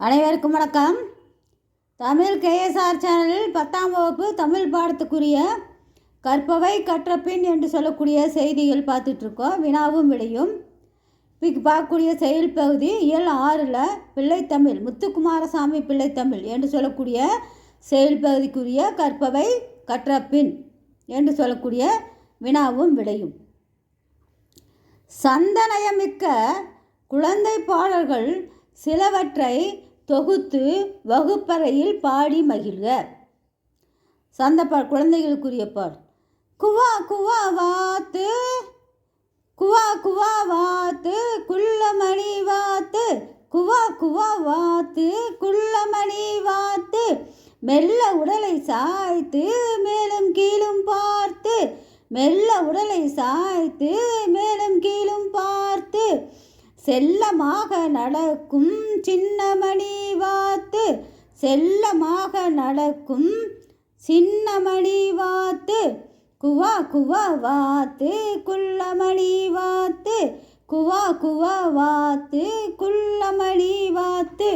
அனைவருக்கும் வணக்கம். தமிழ் கேஎஸ்ஆர் சேனலில் பத்தாம் வகுப்பு தமிழ் பாடத்துக்குரிய கற்பவை கற்றப்பின் என்று சொல்லக்கூடிய செய்திகள் பார்த்துட்ருக்கோம். வினாவும் விடையும். இப்போ பார்க்கக்கூடிய செயல் பகுதி இயல் ஆறில் பிள்ளைத்தமிழ் முத்துக்குமாரசாமி பிள்ளைத்தமிழ் என்று சொல்லக்கூடிய செயல் பகுதிக்குரிய கற்பவை கற்றப்பின் என்று சொல்லக்கூடிய வினாவும் விடையும். சந்தனயமிக்க குழந்தை பாடல்கள் சிலவற்றை தொகுத்து வகுப்பறையில் பாடி மகிழ்க சந்த குழந்தைகளுக்குரிய பாடல். குவா குவா வாத்து குவா குவா வாத்து குள்ளமணி வாத்து குவா குவா வாத்து குள்ளமணி வாத்து மெல்ல உடலை சாய்த்து மேலும் கீழும் பார்த்து மெல்ல உடலை சாய்த்து மேலும் கீழும் பார்த்து செல்லமாக நடக்கும் சின்னமணி வாத்து செல்லமாக நடக்கும் சின்னமணி வாத்து. குவா குவா வாத்து குள்ளமணி வாத்து. குவா குவா வாத்து குள்ளமணி வாத்து.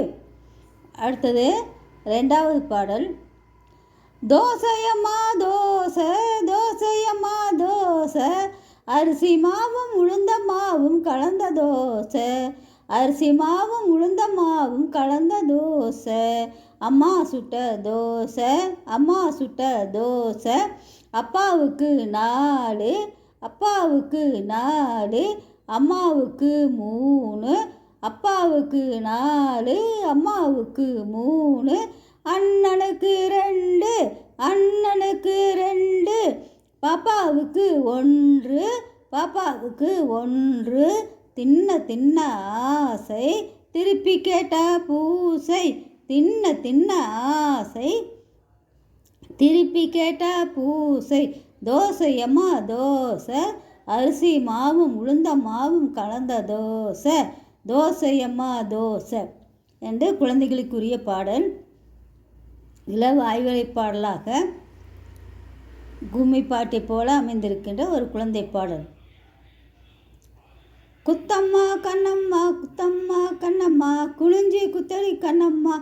அடுத்தது ரெண்டாவது பாடல். தோசையம்மா தோசை தோசையம்மா தோசை. அரிசி மாவும் உளுந்த மாவும் கலந்த தோசை. அரிசி மாவும் உளுந்த மாவும் கலந்த தோசை. அம்மா சுட்ட தோசை அம்மா சுட்ட தோசை. அப்பாவுக்கு நாலு அப்பாவுக்கு நாலு அம்மாவுக்கு மூணு அப்பாவுக்கு நாலு அம்மாவுக்கு மூணு அண்ணனுக்கு ரெண்டு அண்ணனுக்கு ரெண்டு பாப்பாவுக்கு ஒன்று பாப்பாவுக்கு ஒன்று தின்ன தின்ன ஆசை திருப்பி கேட்ட பூசை. தின்ன தின்ன ஆசை திருப்பி கேட்ட பூசை. தோசை அம்மா தோசை. அரிசி மாவும் உளுந்த மாவும் கலந்த தோசை. தோசை அம்மா தோசை என்று குழந்தைகளுக்குரிய பாடல். இளவு ஆய்வலை பாடலாக கும்மி பாட்டை போல அமைந்திருக்கின்ற ஒரு குழந்தை பாடல். குத்தம்மா கண்ணம்மா குத்தம்மா கண்ணம்மா குளிஞ்சி குத்தடி கண்ணம்மா